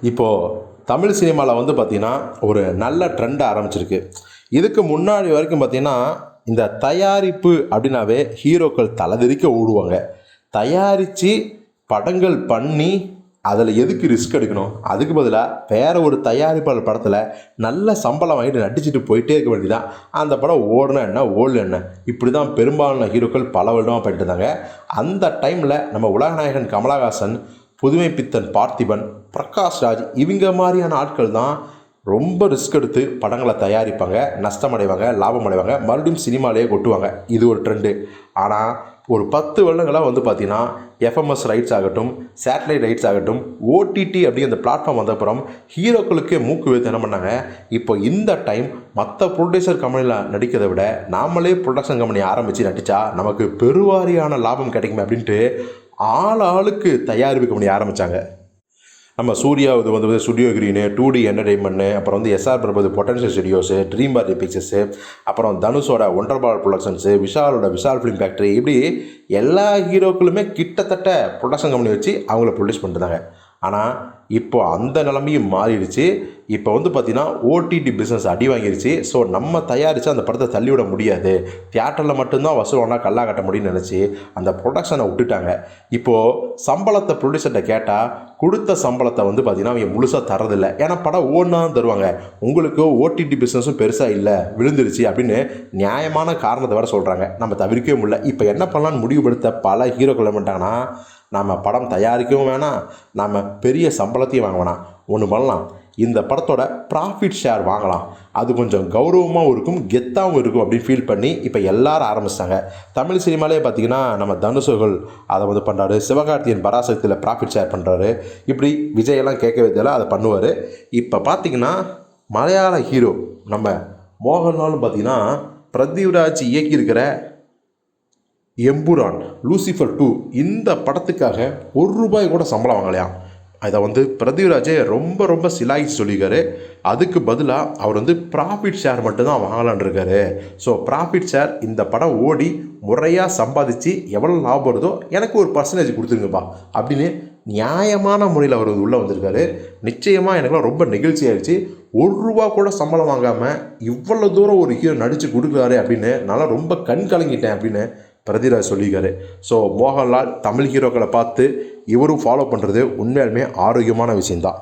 இப்போது தமிழ் சினிமாவில் வந்து பார்த்திங்கன்னா ஒரு நல்ல ட்ரெண்ட் ஆரம்பிச்சிருக்கு. இதுக்கு முன்னாடி வரைக்கும் பார்த்திங்கன்னா இந்த தயாரிப்பு அப்படின்னாவே ஹீரோக்கள் தலைதெறிக்க ஓடுவாங்க. தயாரித்து படங்கள் பண்ணி அதில் எதுக்கு ரிஸ்க் எடுக்கணும்? அதுக்கு பதிலாக வேறு ஒரு தயாரிப்பாளர் படத்தில் நல்ல சம்பளம் வாங்கிட்டு நடிச்சுட்டு போயிட்டே இருக்க வேண்டியதான் அந்த படம் ஓடுனா என்ன? ஓடல என்ன? இப்படி தான் பெரும்பாலான ஹீரோக்கள் பல வருடமாக பண்ணிட்டு இருந்தாங்க. அந்த டைமில் நம்ம உலகநாயகன் கமலஹாசன் புதுமை பித்தன் பார்த்திபன் பிரகாஷ் ராஜ் இவங்க மாதிரியான ஆட்கள் தான் ரொம்ப ரிஸ்க் எடுத்து படங்களை தயாரிப்பாங்க நஷ்டமடைவாங்க லாபம் அடைவாங்க மறுபடியும் சினிமாலேயே கொட்டுவாங்க. இது ஒரு ட்ரெண்டு ஆனால் ஒரு பத்து வருடங்களாக வந்து பார்த்தீங்கன்னா எஃப்எம்எஸ் ரைட்ஸ் ஆகட்டும் சேட்டலைட் ரைட்ஸ் ஆகட்டும் ஓடிடி அப்படி அந்த பிளாட்ஃபார்ம் வந்தப்புறம் ஹீரோக்களுக்கே மூக்கு வைத்து என்ன பண்ணாங்க? இப்போ இந்த டைம் மற்ற ப்ரொடியூசர் கம்பெனியில் நடிக்கிறதை விட நாமளே ப்ரொடக்ஷன் கம்பெனி ஆரம்பித்து நடித்தா நமக்கு பெருவாரியான லாபம் கிடைக்குமே அப்படின்ட்டு ஆள் ஆளுக்கு தயாரிப்பு பண்ணி ஆரம்பித்தாங்க நம்ம சூர்யா இது வந்து studio green two D entertainment அப்புறம் வந்து SR Prabhu potential studios dream party pictures அப்புறம் தனுஷோட ஒண்டர் பால் ப்ரொடக்ஷன்ஸு விஷாலோட விஷால் ஃபிலிம் ஃபேக்ட்ரி இப்படி எல்லா ஹீரோக்களுமே கிட்டத்தட்ட ப்ரொடக்ஷன் கம்பெனி வச்சு அவங்கள ப்ரொடியூஸ் பண்ணுறாங்க ஆனால் இப்போ அந்த நிலைமையும் மாறிடுச்சு. இப்போ வந்து பார்த்திங்கன்னா ஓடிடி பிஸ்னஸ் அடி வாங்கிருச்சு. ஸோ நம்ம தயாரித்து அந்த படத்தை தள்ளிவிட முடியாது. தியேட்டரில் மட்டும்தான் வசூல் ஒன்றா கல்லா கட்ட முடியும்னு நினச்சி அந்த ப்ரொடக்ஷனை விட்டுட்டாங்க. இப்போது சம்பளத்தை ப்ரொடியூசர்கிட்ட கேட்டால் கொடுத்த சம்பளத்தை வந்து பார்த்திங்கன்னா அவங்க முழுசாக தரதில்லை ஏன்னா படம் ஓடுனா தருவாங்க. உங்களுக்கு ஓடிடி பிஸ்னஸும் பெருசாக இல்லை விழுந்துருச்சு அப்படின்னு நியாயமான காரணத்தை வேறு சொல்கிறாங்க நம்ம தவிர்க்கவே முடியல. இப்போ என்ன பண்ணலான்னு முடிவுபடுத்த பல ஹீரோக்கள் என்ன பண்ணிட்டாங்கன்னா நம்ம படம் தயாரிக்கவும் வேணாம். நம்ம பெரிய சம்பளத்தையும் வாங்க வேணாம் ஒன்று பண்ணலாம். இந்த படத்தோட ப்ராஃபிட் ஷேர் வாங்கலாம். அது கொஞ்சம் கௌரவமாகவும் இருக்கும் கெத்தாகவும் இருக்கும் அப்படின்னு ஃபீல் பண்ணி இப்போ எல்லாரும் ஆரம்பிச்சிட்டாங்க. தமிழ் சினிமாலே பார்த்தீங்கன்னா நம்ம தனுசுகள் அதை வந்து பண்ணுறாரு சிவகார்த்தியன் பராசக்தியில் ப்ராஃபிட் ஷேர் பண்ணுறாரு இப்படி விஜயெல்லாம் கேட்கவே தெரியல அதை பண்ணுவார். இப்போ பார்த்தீங்கன்னா மலையாள ஹீரோ நம்ம மோகன்லால்னு பார்த்தீங்கன்னா பிரதீவ்ராஜ் இயக்கியிருக்கிற எம்புரான் லூசிஃபர் டூ இந்த படத்துக்காக ஒரு ரூபாய் கூட சம்பளம் வாங்கலையாம். அதை வந்து பிரதிராஜே ரொம்ப ரொம்ப சிலாயிச்சு சொல்லியிருக்காரு அதுக்கு பதிலாக அவர் வந்து ப்ராஃபிட் ஷேர் மட்டும்தான் வாங்கலான் இருக்காரு. ஸோ ப்ராஃபிட் ஷேர் இந்த படம் ஓடி முறையாக சம்பாதிச்சு எவ்வளோ லாபம் வருதோ எனக்கு ஒரு பர்சன்டேஜ் கொடுத்துருங்கப்பா அப்படின்னு நியாயமான முறையில் அவர் உள்ளே வந்திருக்காரு. நிச்சயமாக எனக்குலாம் ரொம்ப நெகிழ்ச்சி ஆயிடுச்சு. ஒரு ரூபா கூட சம்பளம் வாங்காமல் இவ்வளோ தூரம் ஒரு ஹீரோ நடித்து கொடுக்குறாரு அப்படின்னு நல்லா ரொம்ப கண் கலங்கிட்டேன் அப்படின்னு பிரதிராஜ் சொல்லியிருக்காரு. ஸோ மோகன்லால் தமிழ் ஹீரோக்களை பார்த்து இவரும் ஃபாலோ பண்ணுறது உண்மையாலுமே ஆரோக்கியமான விஷயந்தான்